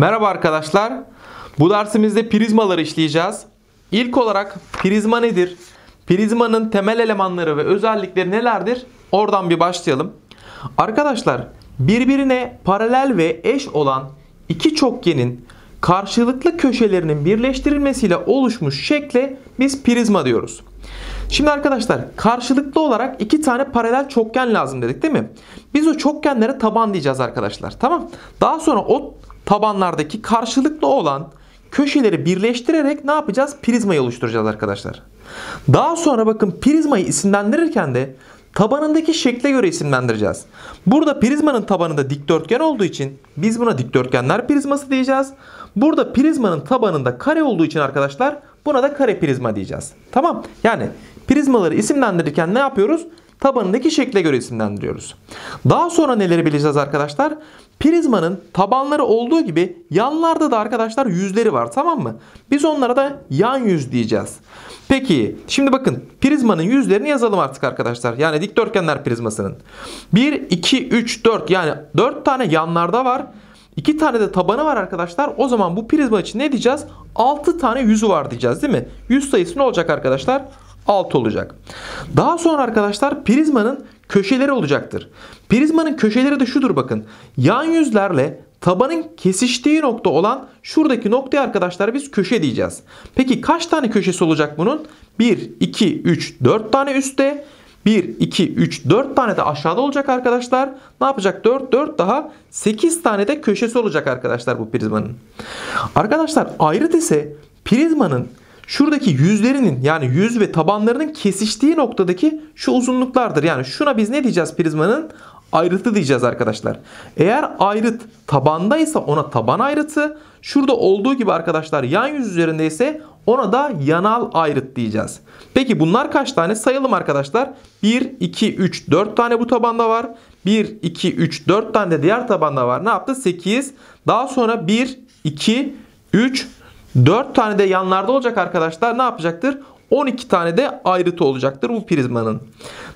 Merhaba arkadaşlar. Bu dersimizde prizmaları işleyeceğiz. İlk olarak prizma nedir? Prizmanın temel elemanları ve özellikleri nelerdir? Oradan bir başlayalım. Arkadaşlar birbirine paralel ve eş olan iki çokgenin karşılıklı köşelerinin birleştirilmesiyle oluşmuş şekle biz prizma diyoruz. Şimdi arkadaşlar karşılıklı olarak iki tane paralel çokgen lazım dedik değil mi? Biz o çokgenlere taban diyeceğiz arkadaşlar. Tamam. Daha sonra o tabanlardaki karşılıklı olan köşeleri birleştirerek ne yapacağız? Prizmayı oluşturacağız arkadaşlar. Daha sonra bakın prizmayı isimlendirirken de tabanındaki şekle göre isimlendireceğiz. Burada prizmanın tabanında dikdörtgen olduğu için biz buna dikdörtgenler prizması diyeceğiz. Burada prizmanın tabanında kare olduğu için arkadaşlar buna da kare prizma diyeceğiz. Tamam? Yani prizmaları isimlendirirken ne yapıyoruz? Tabanındaki şekle göre isimlendiriyoruz. Daha sonra neleri bileceğiz arkadaşlar? Prizmanın tabanları olduğu gibi yanlarda da arkadaşlar yüzleri var tamam mı? Biz onlara da yan yüz diyeceğiz. Peki şimdi bakın prizmanın yüzlerini yazalım artık arkadaşlar. Yani dikdörtgenler prizmasının. 1, 2, 3, 4 yani 4 tane yanlarda var. 2 tane de tabanı var arkadaşlar. O zaman bu prizma için ne diyeceğiz? 6 tane yüzü var diyeceğiz değil mi? Yüz sayısı ne olacak arkadaşlar? 6 olacak. Daha sonra arkadaşlar prizmanın köşeleri olacaktır. Prizmanın köşeleri de şudur bakın. Yan yüzlerle tabanın kesiştiği nokta olan şuradaki noktaya arkadaşlar biz köşe diyeceğiz. Peki kaç tane köşesi olacak bunun? 1, 2, 3, 4 tane üstte. 1, 2, 3, 4 tane de aşağıda olacak arkadaşlar. Ne yapacak? 4, 4 daha 8 tane de köşesi olacak arkadaşlar bu prizmanın. Arkadaşlar ayrıt ise prizmanın şuradaki yüzlerinin yani yüz ve tabanlarının kesiştiği noktadaki şu uzunluklardır. Yani şuna biz ne diyeceğiz prizmanın? Ayrıtı diyeceğiz arkadaşlar. Eğer ayrıt tabandaysa ona taban ayrıtı. Şurada olduğu gibi arkadaşlar yan yüz üzerindeyse ona da yanal ayrıt diyeceğiz. Peki bunlar kaç tane? Sayalım arkadaşlar. 1, 2, 3, 4 tane bu tabanda var. 1, 2, 3, 4 tane de diğer tabanda var. Ne yaptı? 8. Daha sonra 1, 2, 3, 4 tane de yanlarda olacak arkadaşlar. Ne yapacaktır? 12 tane de ayrıtı olacaktır bu prizmanın.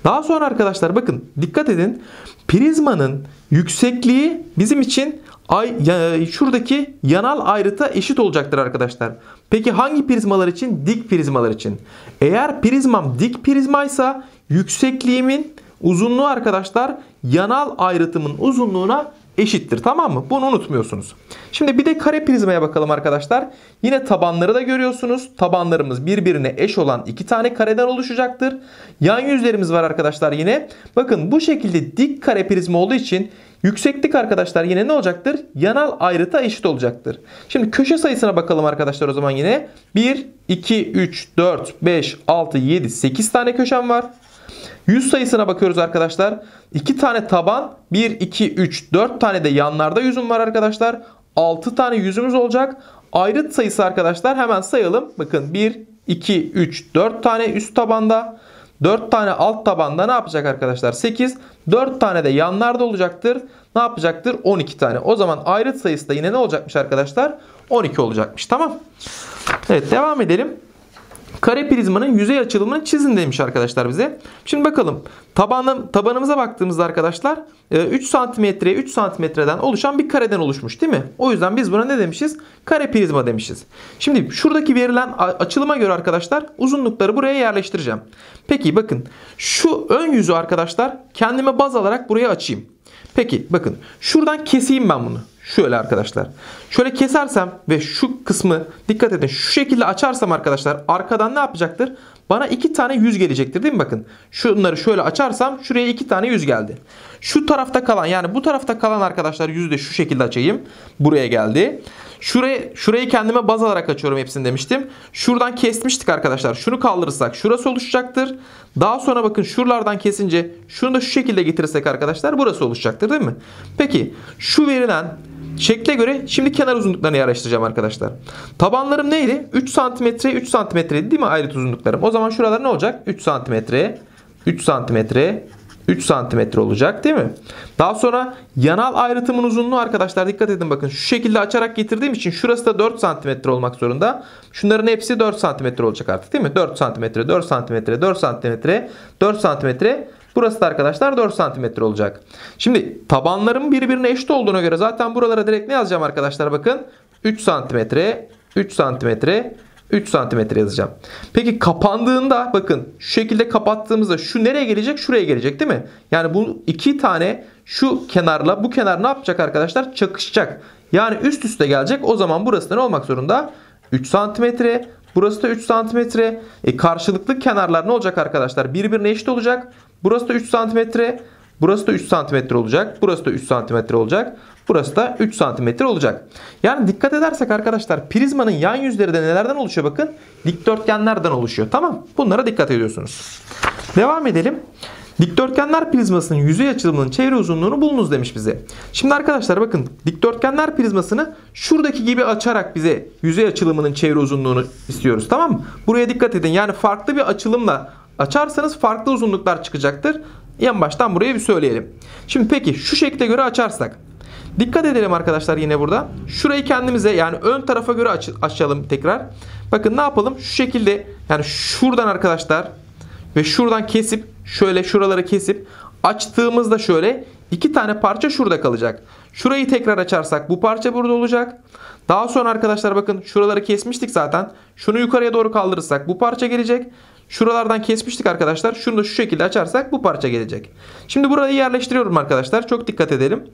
Daha sonra arkadaşlar bakın dikkat edin. Prizmanın yüksekliği bizim için ay, ya, şuradaki yanal ayrıta eşit olacaktır arkadaşlar. Peki hangi prizmalar için? Dik prizmalar için. Eğer prizmam dik prizmaysa yüksekliğimin uzunluğu arkadaşlar yanal ayrıtımın uzunluğuna eşittir tamam mı? Bunu unutmuyorsunuz. Şimdi bir de kare prizmaya bakalım arkadaşlar. Yine tabanları da görüyorsunuz. Tabanlarımız birbirine eş olan iki tane kareden oluşacaktır. Yan yüzlerimiz var arkadaşlar yine. Bakın bu şekilde dik kare prizma olduğu için yükseklik arkadaşlar yine ne olacaktır? Yanal ayrıta eşit olacaktır. Şimdi köşe sayısına bakalım arkadaşlar o zaman yine. 1, 2, 3, 4, 5, 6, 7, 8 tane köşem var. Yüz sayısına bakıyoruz arkadaşlar. 2 tane taban, 1, 2, 3, 4 tane de yanlarda yüzüm var arkadaşlar. 6 tane yüzümüz olacak. Ayrıt sayısı arkadaşlar hemen sayalım. Bakın 1, 2, 3, 4 tane üst tabanda. 4 tane alt tabanda ne yapacak arkadaşlar? 8. 4 tane de yanlarda olacaktır. Ne yapacaktır? 12 tane. O zaman ayrıt sayısı da yine ne olacakmış arkadaşlar? 12 olacakmış. Tamam. Evet devam edelim. Kare prizmanın yüzey açılımını çizin demiş arkadaşlar bize. Şimdi bakalım tabanım, tabanımıza baktığımızda arkadaşlar 3 santimetreye 3 santimetreden oluşan bir kareden oluşmuş değil mi? O yüzden biz buna ne demişiz? Kare prizma demişiz. Şimdi şuradaki verilen açılıma göre arkadaşlar uzunlukları buraya yerleştireceğim. Peki bakın şu ön yüzü arkadaşlar kendime baz alarak buraya açayım. Peki bakın şuradan keseyim ben bunu. Şöyle arkadaşlar. Şöyle kesersem ve şu kısmı dikkat edin şu şekilde açarsam arkadaşlar arkadan ne yapacaktır? Bana iki tane yüz gelecektir değil mi bakın. Şunları şöyle açarsam şuraya iki tane yüz geldi. Şu tarafta kalan yani bu tarafta kalan arkadaşlar yüzü de şu şekilde açayım. Buraya geldi. Şurayı, şurayı kendime baz alarak açıyorum hepsini demiştim. Şuradan kesmiştik arkadaşlar. Şunu kaldırırsak şurası oluşacaktır. Daha sonra bakın şuralardan kesince şunu da şu şekilde getirirsek arkadaşlar burası oluşacaktır değil mi? Peki şu verilen Şekle göre şimdi kenar uzunluklarını yerleştireceğim arkadaşlar. Tabanlarım neydi? 3 cm 3 cm değil mi ayrıt uzunluklarım? O zaman şuralar ne olacak? 3 cm 3 cm 3 cm olacak değil mi? Daha sonra yanal ayrıtımın uzunluğu arkadaşlar dikkat edin bakın şu şekilde açarak getirdiğim için şurası da 4 cm olmak zorunda. Şunların hepsi 4 cm olacak artık değil mi? 4 cm 4 cm 4 cm 4 cm Burası da arkadaşlar 4 santimetre olacak. Şimdi tabanların birbirine eşit olduğuna göre zaten buralara direkt ne yazacağım arkadaşlar bakın. 3 santimetre, 3 santimetre, 3 santimetre yazacağım. Peki kapandığında bakın şu şekilde kapattığımızda şu nereye gelecek? Şuraya gelecek değil mi? Yani bu iki tane şu kenarla bu kenar ne yapacak arkadaşlar? Çakışacak. Yani üst üste gelecek. O zaman burası ne olmak zorunda? 3 santimetre. Burası da 3 santimetre. E karşılıklı kenarlar ne olacak arkadaşlar? Birbirine eşit olacak. Burası da 3 santimetre. Burası da 3 santimetre olacak. Burası da 3 santimetre olacak. Burası da 3 santimetre olacak. Yani dikkat edersek arkadaşlar prizmanın yan yüzleri de nelerden oluşuyor bakın. Dikdörtgenlerden oluşuyor. Tamam. Bunlara dikkat ediyorsunuz. Devam edelim. Dikdörtgenler prizmasının yüzey açılımının çevre uzunluğunu bulunuz demiş bize. Şimdi arkadaşlar bakın dikdörtgenler prizmasını şuradaki gibi açarak bize yüzey açılımının çevre uzunluğunu istiyoruz. Tamam mı? Buraya dikkat edin. Yani farklı bir açılımla açarsanız farklı uzunluklar çıkacaktır. En baştan buraya bir söyleyelim. Şimdi peki şu şekle göre açarsak. Dikkat edelim arkadaşlar yine burada. Şurayı kendimize yani ön tarafa göre aç açalım tekrar. Bakın ne yapalım? Şu şekilde yani şuradan arkadaşlar ve şuradan kesip şöyle şuraları kesip açtığımızda şöyle iki tane parça şurada kalacak. Şurayı tekrar açarsak bu parça burada olacak. Daha sonra arkadaşlar bakın şuraları kesmiştik zaten. Şunu yukarıya doğru kaldırırsak bu parça gelecek. Şuralardan kesmiştik arkadaşlar. Şunu da şu şekilde açarsak bu parça gelecek. Şimdi burayı yerleştiriyorum arkadaşlar. Çok dikkat edelim.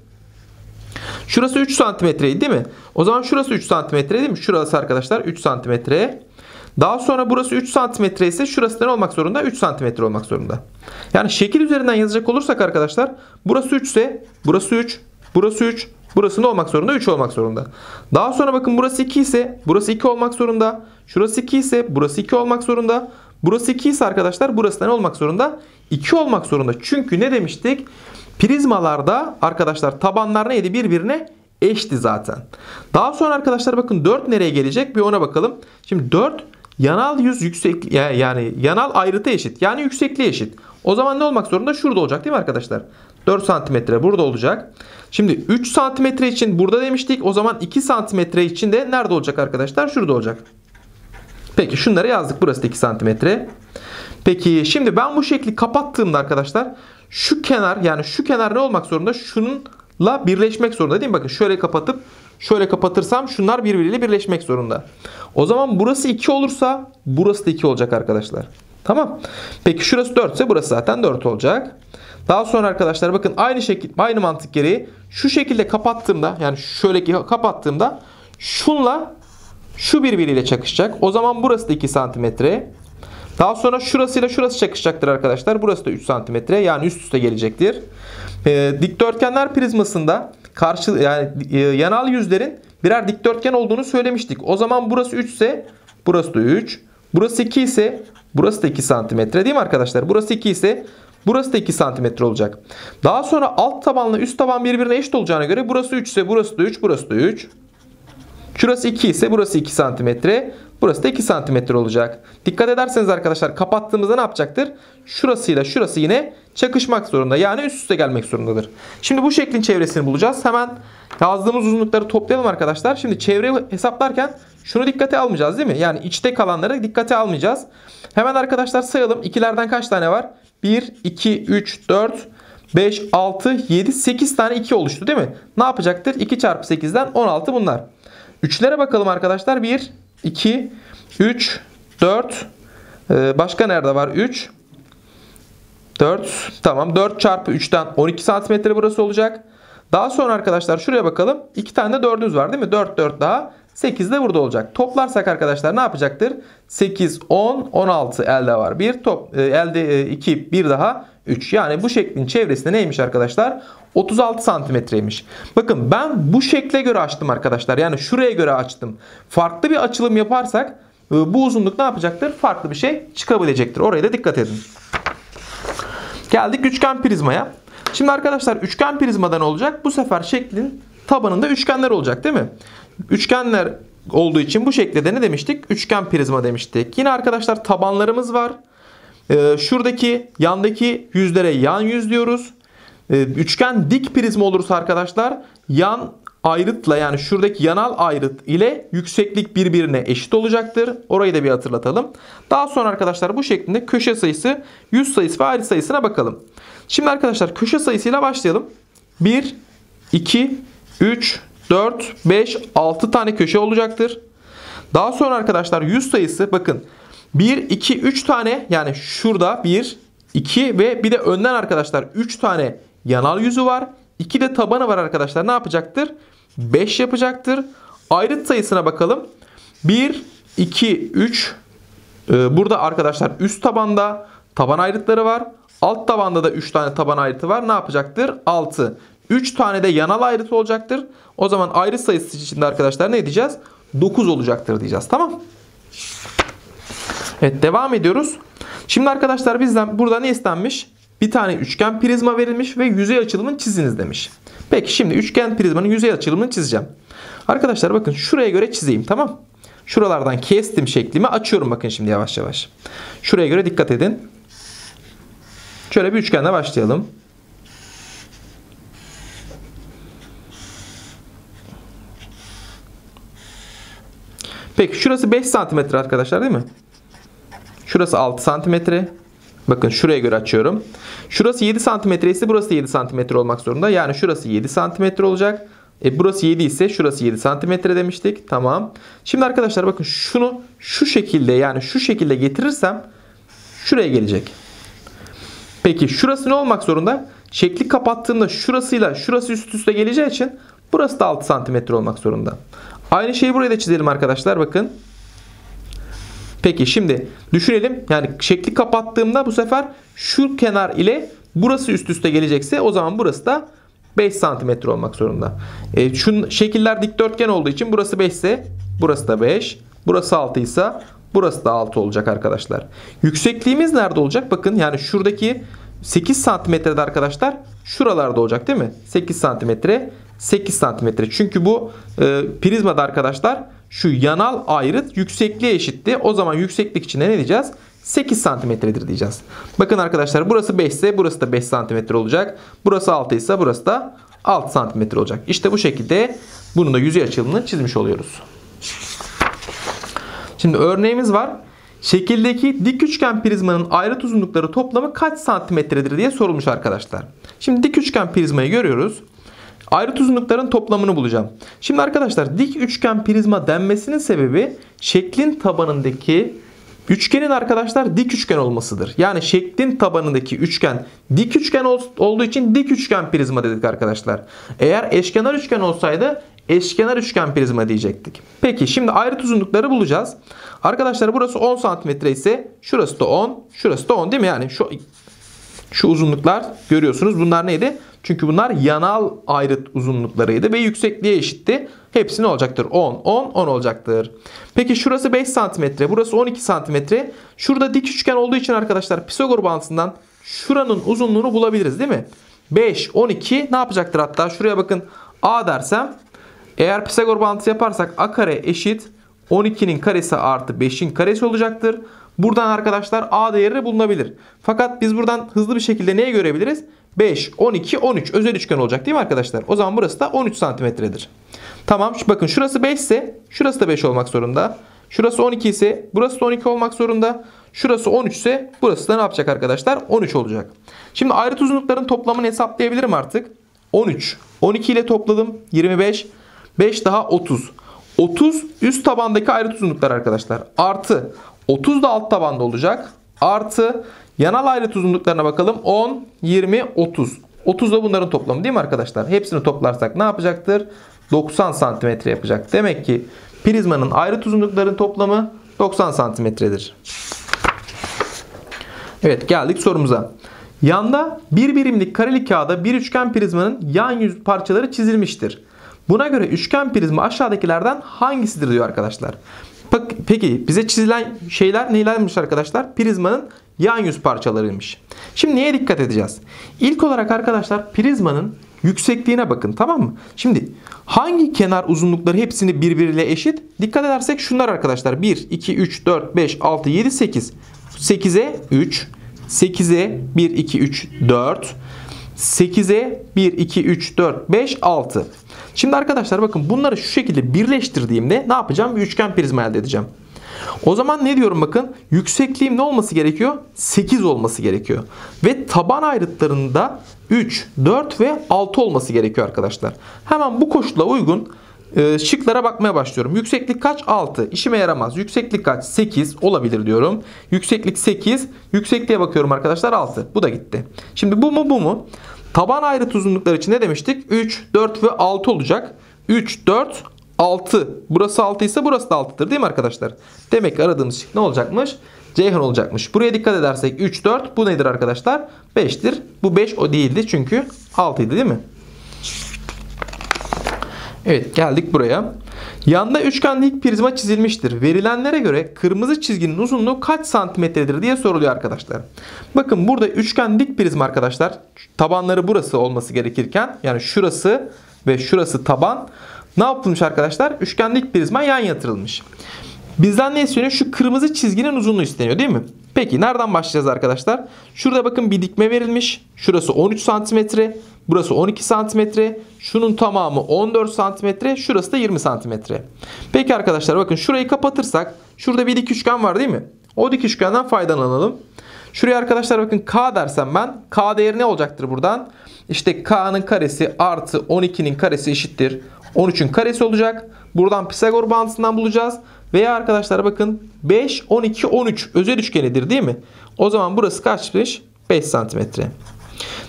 Şurası 3 santimetreydi değil mi? O zaman şurası 3 santimetre değil mi? Şurası arkadaşlar 3 santimetre. Daha sonra burası 3 santimetre ise şurası ne olmak zorunda? 3 santimetre olmak zorunda. Yani şekil üzerinden yazacak olursak arkadaşlar burası 3 ise burası 3, burası 3, burası ne olmak zorunda? 3 olmak zorunda. Daha sonra bakın burası 2 ise burası 2 olmak zorunda. Şurası 2 ise burası 2 olmak zorunda. Burası 2 ise arkadaşlar burası da ne olmak zorunda? 2 olmak zorunda. Çünkü ne demiştik? Prizmalarda arkadaşlar tabanlar neydi? Birbirine eşti zaten. Daha sonra arkadaşlar bakın 4 nereye gelecek? Bir ona bakalım. Şimdi 4 yanal yüz yüksek yani yanal ayrıtı eşit. Yani yüksekliği eşit. O zaman ne olmak zorunda? Şurada olacak değil mi arkadaşlar? 4 santimetre burada olacak. Şimdi 3 santimetre için burada demiştik. O zaman 2 santimetre için de nerede olacak arkadaşlar? Şurada olacak. Peki şunları yazdık. Burası da 2 santimetre. Peki şimdi ben bu şekli kapattığımda arkadaşlar şu kenar yani şu kenar ne olmak zorunda? Şununla birleşmek zorunda değil mi? Bakın şöyle kapatıp şöyle kapatırsam şunlar birbiriyle birleşmek zorunda. O zaman burası 2 olursa burası da 2 olacak arkadaşlar. Tamam. Peki şurası 4 ise burası zaten 4 olacak. Daha sonra arkadaşlar bakın aynı şekil aynı mantık gereği şu şekilde kapattığımda yani şöyle kapattığımda şunla şu birbiriyle çakışacak. O zaman burası da 2 santimetre. Daha sonra şurasıyla şurası çakışacaktır arkadaşlar. Burası da 3 santimetre yani üst üste gelecektir. E, dikdörtgenler prizmasında karşı yani e, yanal yüzlerin birer dikdörtgen olduğunu söylemiştik. O zaman burası 3 ise burası da 3. Burası 2 ise burası da 2 santimetre değil mi arkadaşlar? Burası 2 ise burası da 2 santimetre olacak. Daha sonra alt tabanla üst taban birbirine eşit olacağına göre burası 3 ise burası da 3, burası da 3. Şurası 2 ise burası 2 santimetre. Burası da 2 santimetre olacak. Dikkat ederseniz arkadaşlar kapattığımızda ne yapacaktır? Şurasıyla şurası yine çakışmak zorunda. Yani üst üste gelmek zorundadır. Şimdi bu şeklin çevresini bulacağız. Hemen yazdığımız uzunlukları toplayalım arkadaşlar. Şimdi çevreyi hesaplarken şunu dikkate almayacağız değil mi? Yani içte kalanları dikkate almayacağız. Hemen arkadaşlar sayalım. İkilerden kaç tane var? 1, 2, 3, 4, 5, 6, 7, 8 tane 2 oluştu değil mi? Ne yapacaktır? 2 çarpı 8'den 16 bunlar. Üçlere bakalım arkadaşlar. 1, 2, 3, 4. Başka nerede var? 3, 4. Tamam 4 çarpı 3'ten 12 santimetre burası olacak. Daha sonra arkadaşlar şuraya bakalım. 2 tane de 4'ümüz var değil mi? 4 4 daha. 8 de burada olacak. Toplarsak arkadaşlar ne yapacaktır? 8, 10, 16 elde var. 1 top, e, elde 2, e, 1 daha 3. Yani bu şeklin çevresinde neymiş arkadaşlar? 36 santimetreymiş. Bakın ben bu şekle göre açtım arkadaşlar. Yani şuraya göre açtım. Farklı bir açılım yaparsak e, bu uzunluk ne yapacaktır? Farklı bir şey çıkabilecektir. Oraya da dikkat edin. Geldik üçgen prizmaya. Şimdi arkadaşlar üçgen prizmadan olacak? Bu sefer şeklin tabanında üçgenler olacak değil mi? Üçgenler olduğu için bu şekilde de ne demiştik? Üçgen prizma demiştik. Yine arkadaşlar tabanlarımız var. Ee, şuradaki yandaki yüzlere yan yüz diyoruz. Ee, üçgen dik prizma olursa arkadaşlar yan ayrıtla yani şuradaki yanal ayrıt ile yükseklik birbirine eşit olacaktır. Orayı da bir hatırlatalım. Daha sonra arkadaşlar bu şeklinde köşe sayısı, yüz sayısı ve ayrıt sayısına bakalım. Şimdi arkadaşlar köşe sayısıyla başlayalım. 1, 2, 3, 4, 5, 6 tane köşe olacaktır. Daha sonra arkadaşlar yüz sayısı bakın 1, 2, 3 tane yani şurada 1, 2 ve bir de önden arkadaşlar 3 tane yanal yüzü var. 2 de tabanı var arkadaşlar. Ne yapacaktır? 5 yapacaktır. Ayrıt sayısına bakalım. 1, 2, 3. Burada arkadaşlar üst tabanda taban ayrıtları var. Alt tabanda da 3 tane taban ayrıtı var. Ne yapacaktır? 6. 3 tane de yanal ayrıtı olacaktır. O zaman ayrıt sayısı içinde arkadaşlar ne diyeceğiz? 9 olacaktır diyeceğiz. Tamam. Evet devam ediyoruz. Şimdi arkadaşlar bizden burada ne istenmiş? Bir tane üçgen prizma verilmiş ve yüzey açılımını çiziniz demiş. Peki şimdi üçgen prizmanın yüzey açılımını çizeceğim. Arkadaşlar bakın şuraya göre çizeyim tamam. Şuralardan kestim şeklimi açıyorum bakın şimdi yavaş yavaş. Şuraya göre dikkat edin. Şöyle bir üçgenle başlayalım. Peki şurası 5 santimetre arkadaşlar değil mi? Şurası 6 santimetre. Bakın şuraya göre açıyorum. Şurası 7 santimetre ise burası da 7 santimetre olmak zorunda. Yani şurası 7 santimetre olacak. E burası 7 ise şurası 7 santimetre demiştik. Tamam. Şimdi arkadaşlar bakın şunu şu şekilde yani şu şekilde getirirsem şuraya gelecek. Peki şurası ne olmak zorunda? Şekli kapattığımda şurasıyla şurası üst üste geleceği için burası da 6 santimetre olmak zorunda. Aynı şeyi buraya da çizelim arkadaşlar bakın. Peki şimdi düşünelim. Yani şekli kapattığımda bu sefer şu kenar ile burası üst üste gelecekse o zaman burası da 5 santimetre olmak zorunda. E, şu şekiller dikdörtgen olduğu için burası 5 ise burası da 5. Burası 6 ise burası da 6 olacak arkadaşlar. Yüksekliğimiz nerede olacak? Bakın yani şuradaki 8 santimetrede arkadaşlar şuralarda olacak değil mi? 8 santimetre 8 santimetre. Çünkü bu e, prizmada arkadaşlar şu yanal ayrıt yüksekliğe eşitti. O zaman yükseklik için ne diyeceğiz? 8 santimetredir diyeceğiz. Bakın arkadaşlar burası 5 ise burası da 5 santimetre olacak. Burası 6 ise burası da 6 santimetre olacak. İşte bu şekilde bunun da yüzey açılımını çizmiş oluyoruz. Şimdi örneğimiz var. Şekildeki dik üçgen prizmanın ayrıt uzunlukları toplamı kaç santimetredir diye sorulmuş arkadaşlar. Şimdi dik üçgen prizmayı görüyoruz. Ayrıt uzunlukların toplamını bulacağım. Şimdi arkadaşlar dik üçgen prizma denmesinin sebebi şeklin tabanındaki üçgenin arkadaşlar dik üçgen olmasıdır. Yani şeklin tabanındaki üçgen dik üçgen olduğu için dik üçgen prizma dedik arkadaşlar. Eğer eşkenar üçgen olsaydı eşkenar üçgen prizma diyecektik. Peki şimdi ayrıt uzunlukları bulacağız. Arkadaşlar burası 10 cm ise şurası da 10, şurası da 10 değil mi? Yani şu şu uzunluklar görüyorsunuz. Bunlar neydi? Çünkü bunlar yanal ayrıt uzunluklarıydı ve yüksekliğe eşitti. Hepsi ne olacaktır? 10, 10, 10 olacaktır. Peki şurası 5 cm, burası 12 cm. Şurada dik üçgen olduğu için arkadaşlar Pisagor bağıntısından şuranın uzunluğunu bulabiliriz değil mi? 5, 12 ne yapacaktır hatta? Şuraya bakın A dersem eğer Pisagor bağıntısı yaparsak A kare eşit 12'nin karesi artı 5'in karesi olacaktır. Buradan arkadaşlar A değeri bulunabilir. Fakat biz buradan hızlı bir şekilde neye görebiliriz? 5, 12, 13 özel üçgen olacak değil mi arkadaşlar? O zaman burası da 13 santimetredir. Tamam bakın şurası 5 ise şurası da 5 olmak zorunda. Şurası 12 ise burası da 12 olmak zorunda. Şurası 13 ise burası da ne yapacak arkadaşlar? 13 olacak. Şimdi ayrıt uzunlukların toplamını hesaplayabilirim artık. 13. 12 ile topladım. 25. 5 daha 30. 30 üst tabandaki ayrıt uzunluklar arkadaşlar. Artı 30 da alt tabanda olacak. Artı yanal ayrıt uzunluklarına bakalım. 10, 20, 30. 30 da bunların toplamı değil mi arkadaşlar? Hepsini toplarsak ne yapacaktır? 90 santimetre yapacak. Demek ki prizmanın ayrıt uzunluklarının toplamı 90 santimetredir. Evet geldik sorumuza. Yanda bir birimlik kareli kağıda bir üçgen prizmanın yan yüz parçaları çizilmiştir. Buna göre üçgen prizma aşağıdakilerden hangisidir diyor arkadaşlar. Peki bize çizilen şeyler nelermiş arkadaşlar? Prizmanın yan yüz parçalarıymış. Şimdi neye dikkat edeceğiz? İlk olarak arkadaşlar prizmanın yüksekliğine bakın tamam mı? Şimdi hangi kenar uzunlukları hepsini birbiriyle eşit? Dikkat edersek şunlar arkadaşlar. 1, 2, 3, 4, 5, 6, 7, 8. 8'e 3, 8'e 1, 2, 3, 4, 8'e 1, 2, 3, 4, 5, 6. Şimdi arkadaşlar bakın bunları şu şekilde birleştirdiğimde ne yapacağım? Bir üçgen prizma elde edeceğim. O zaman ne diyorum bakın? Yüksekliğim ne olması gerekiyor? 8 olması gerekiyor. Ve taban ayrıtlarında 3, 4 ve 6 olması gerekiyor arkadaşlar. Hemen bu koşula uygun e, şıklara bakmaya başlıyorum. Yükseklik kaç? 6. İşime yaramaz. Yükseklik kaç? 8 olabilir diyorum. Yükseklik 8. Yüksekliğe bakıyorum arkadaşlar 6. Bu da gitti. Şimdi bu mu bu mu? Taban ayrıt uzunlukları için ne demiştik? 3, 4 ve 6 olacak. 3, 4, 6. Burası 6 ise burası da 6'dır değil mi arkadaşlar? Demek ki aradığımız şık ne olacakmış? Ceyhan olacakmış. Buraya dikkat edersek 3, 4. Bu nedir arkadaşlar? 5'tir. Bu 5 o değildi çünkü 6 idi değil mi? Evet geldik buraya. Yanda üçgen dik prizma çizilmiştir. Verilenlere göre kırmızı çizginin uzunluğu kaç santimetredir diye soruluyor arkadaşlar. Bakın burada üçgen dik prizma arkadaşlar. Tabanları burası olması gerekirken yani şurası ve şurası taban. Ne yapılmış arkadaşlar? Üçgen dik prizma yan yatırılmış. Bizden ne isteniyor? Şu kırmızı çizginin uzunluğu isteniyor değil mi? Peki nereden başlayacağız arkadaşlar? Şurada bakın bir dikme verilmiş. Şurası 13 santimetre. Burası 12 santimetre. Şunun tamamı 14 santimetre. Şurası da 20 santimetre. Peki arkadaşlar bakın şurayı kapatırsak. Şurada bir dik üçgen var değil mi? O dik üçgenden faydalanalım. Şuraya arkadaşlar bakın K dersem ben. K değeri ne olacaktır buradan? İşte K'nın karesi artı 12'nin karesi eşittir. 13'ün karesi olacak. Buradan Pisagor bağıntısından bulacağız. Veya arkadaşlar bakın 5, 12, 13 özel üçgenidir değil mi? O zaman burası kaçmış? 5 santimetre.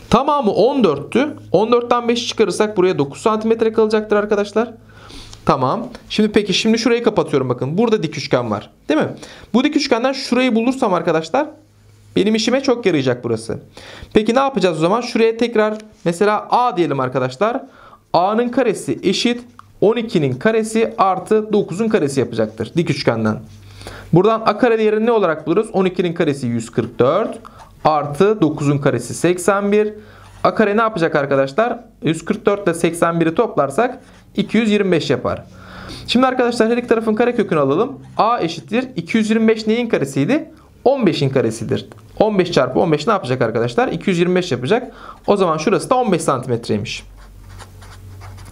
Tamamı 14'tü. 14'ten 5 çıkarırsak buraya 9 santimetre kalacaktır arkadaşlar. Tamam. Şimdi peki şimdi şurayı kapatıyorum bakın. Burada dik üçgen var. Değil mi? Bu dik üçgenden şurayı bulursam arkadaşlar benim işime çok yarayacak burası. Peki ne yapacağız o zaman? Şuraya tekrar mesela A diyelim arkadaşlar. A'nın karesi eşit 12'nin karesi artı 9'un karesi yapacaktır dik üçgenden. Buradan a kare değerini ne olarak buluruz? 12'nin karesi 144 artı 9'un karesi 81. A kare ne yapacak arkadaşlar? 144 ile 81'i toplarsak 225 yapar. Şimdi arkadaşlar her iki tarafın karekökünü alalım. A eşittir. 225 neyin karesiydi? 15'in karesidir. 15 çarpı 15 ne yapacak arkadaşlar? 225 yapacak. O zaman şurası da 15 santimetreymiş.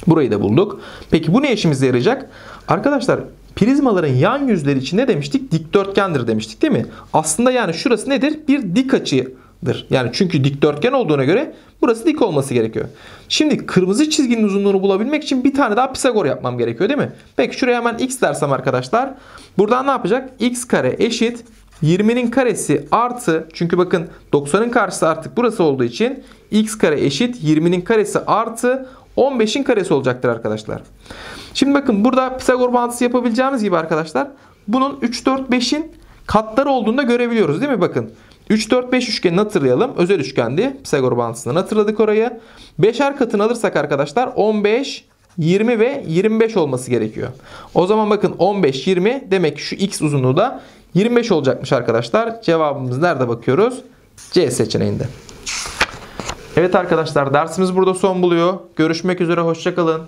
Burayı da bulduk. Peki bu ne işimize yarayacak? Arkadaşlar prizmaların yan yüzleri için ne demiştik? Dikdörtgendir demiştik değil mi? Aslında yani şurası nedir? Bir dik açıdır. Yani çünkü dikdörtgen olduğuna göre burası dik olması gerekiyor. Şimdi kırmızı çizginin uzunluğunu bulabilmek için bir tane daha Pisagor yapmam gerekiyor değil mi? Peki şuraya hemen x dersem arkadaşlar. Buradan ne yapacak? x kare eşit 20'nin karesi artı çünkü bakın 90'ın karşısı artık burası olduğu için x kare eşit 20'nin karesi artı 15'in karesi olacaktır arkadaşlar. Şimdi bakın burada Pisagor bağıntısı yapabileceğimiz gibi arkadaşlar bunun 3, 4, 5'in katları olduğunu da görebiliyoruz değil mi? Bakın 3, 4, 5 üçgenini hatırlayalım. Özel üçgendi. Pisagor bağıntısından hatırladık orayı. 5'er katını alırsak arkadaşlar 15, 20 ve 25 olması gerekiyor. O zaman bakın 15, 20 demek ki şu x uzunluğu da 25 olacakmış arkadaşlar. Cevabımız nerede bakıyoruz? C seçeneğinde. Evet arkadaşlar dersimiz burada son buluyor. Görüşmek üzere hoşçakalın.